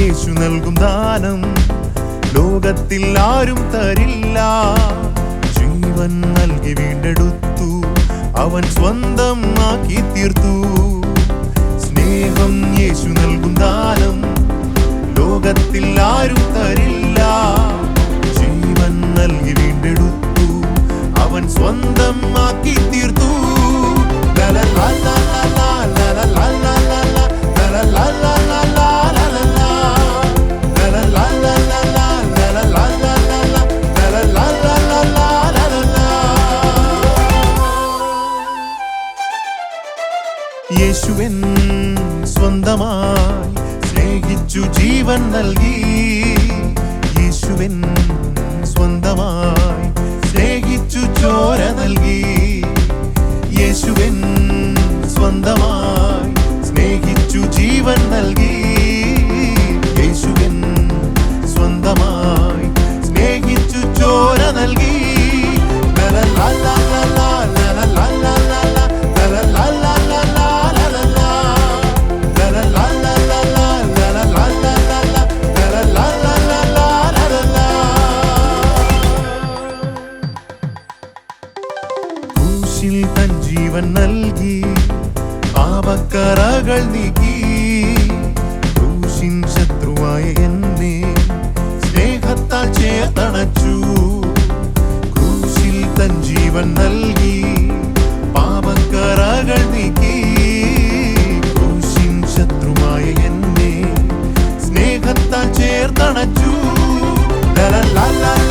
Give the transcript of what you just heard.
യേശു നൽകും ദാനം. ലോകത്തിൽ ആരും തരില്ല. ജീവൻ നൽകി വീണ്ടെടുത്തു. അവൻ സ്വന്തം ആക്കി തീർത്തു. സ്നേഹം യേശു നൽകും ദാനം. ലോകത്തിൽ ആരും തരില്ല. യേശുവൻ സ്വന്തമായി സ്നേഹിച്ചു ജീവൻ നൽകി. യേശുവൻ സ്വന്തമായി സ്നേഹിച്ചു ചോര നൽകി. യേശുവൻ സ്വന്തമായി സ്നേഹിച്ചു ജീവൻ നൽകി. ജീവൻ നൽകി പാപക്കറകൾ നീക്കി. ക്രൂശിൻ ശത്രുവായ എന്നെ സ്നേഹത്താൽ ചേർത്തണച്ചു. ക്രൂശിൽ തൻ ജീവൻ നൽകി ചേർത്തണച്ചു. ലലലാലാ